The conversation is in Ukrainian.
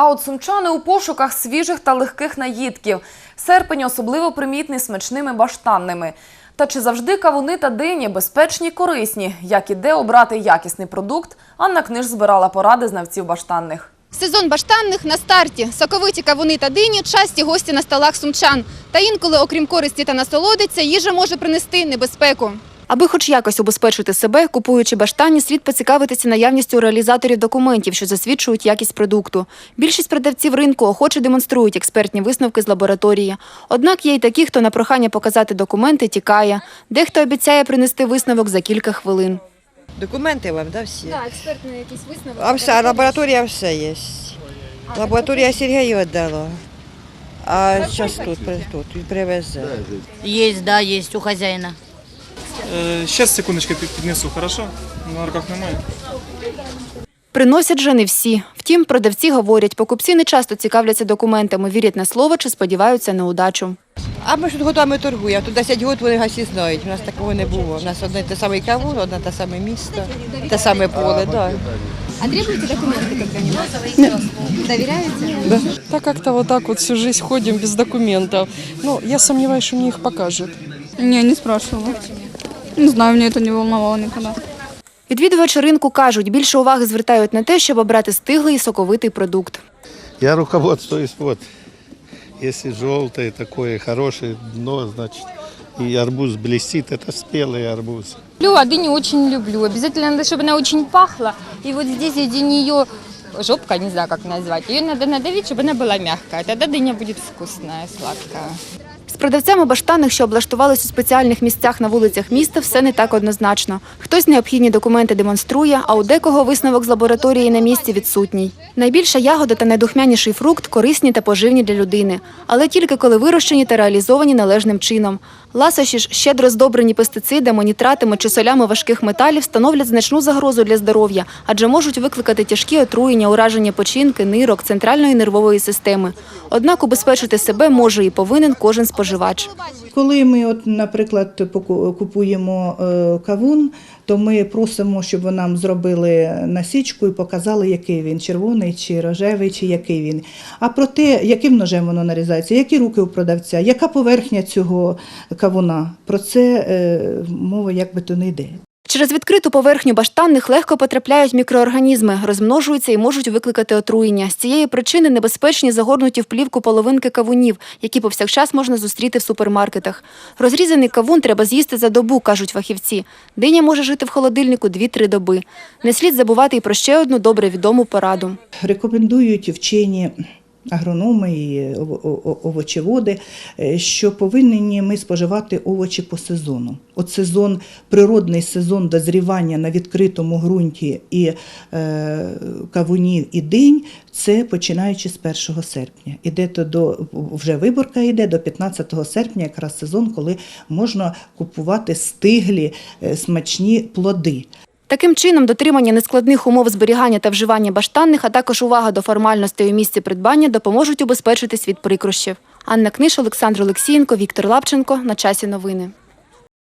А от сумчани у пошуках свіжих та легких наїдків. Серпень особливо примітний смачними баштанними. Та чи завжди кавуни та дині безпечні корисні? Як і де обрати якісний продукт, Анна Книж збирала поради знавців баштанних. Сезон баштанних на старті. Соковиті кавуни та дині – часті гості на столах сумчан. Та інколи, окрім користі та насолоди, ця їжа може принести небезпеку. Аби хоч якось убезпечити себе, купуючи баштані, слід поцікавитися наявністю реалізаторів документів, що засвідчують якість продукту. Більшість продавців ринку охоче демонструють експертні висновки з лабораторії. Однак є й такі, хто на прохання показати документи тікає. Дехто обіцяє принести висновок за кілька хвилин. Документи вам, да, всі? Так, експертний якийсь висновок. А вся лабораторія все є. Лабораторія Сергію віддала. А зараз тут, при- тут, привезе. Есть, да, есть у хозяина. Сейчас, секундочку, під- піднесу, хорошо? На руках немає. Приносять же не всі. Втім, продавці говорять, покупці не часто цікавляться документами, вірять на слово чи сподіваються на удачу. А ми ж тут годами торгуємо, тут 10 років вони гасі знають. У нас такого не було. У нас одне те саме кавун, одне те саме місто, те саме поле. Да. А требуете документы когда-нибудь? Доверяете? Так как-то вот так вот всю жизнь ходим без документов. Ну, я сомневаюсь, что мне их покажут. Не, не спрашивала. Не знаю, мне это не волновало никогда. Відвідувачі ринку кажуть, більше уваги звертають на те, щоб обрати стиглий і соковитий продукт. Я руководствуюсь вот. Если желтое такое хорошее дно, значит, и арбуз блестит, это спелый арбуз. Люблю, а дыню очень люблю. Обязательно надо, чтобы она очень пахла. И вот здесь, где нее жопка, не знаю, как назвать, ее надо надавить, чтобы она была мягкая. Тогда дыня будет вкусная, сладкая. Продавцями баштанних, що облаштувались у спеціальних місцях на вулицях міста, все не так однозначно. Хтось необхідні документи демонструє, а у декого висновок з лабораторії на місці відсутній. Найбільша ягода та найдухмяніший фрукт корисні та поживні для людини, але тільки коли вирощені та реалізовані належним чином. Ласощі ж, щедро здобрені пестицидами, нітратами чи солями важких металів становлять значну загрозу для здоров'я, адже можуть викликати тяжкі отруєння, ураження печінки, нирок, центральної нервової системи. Однак убезпечити себе може і повинен кожен споживач. Коли ми, от, наприклад, купуємо е, кавун, то ми просимо, щоб нам зробили насічку і показали, який він червоний чи рожевий, чи який він. А про те, яким ножем воно нарізається, які руки у продавця, яка поверхня цього кавуна, про це е, мова якби то не йде. Через відкриту поверхню баштанних легко потрапляють мікроорганізми, розмножуються і можуть викликати отруєння. З цієї причини небезпечні загорнуті в плівку половинки кавунів, які повсякчас можна зустріти в супермаркетах. Розрізаний кавун треба з'їсти за добу, кажуть фахівці. Диня може жити в холодильнику 2-3 доби. Не слід забувати і про ще одну добре відому пораду. Рекомендують вчені агрономи і овочеводи, е, що повинні ми споживати овочі по сезону. От сезон, природний сезон дозрівання на відкритому ґрунті і е, кавунів і динь це починаючи з 1 серпня. Іде то до вже виборка йде до 15 серпня, якраз сезон, коли можна купувати стиглі е, смачні плоди. Таким чином, дотримання нескладних умов зберігання та вживання баштанних, а також увага до формальностей у місці придбання допоможуть убезпечитись від прикрощів. Анна Книш, Олександр Олексієнко, Віктор Лапченко. На часі новини.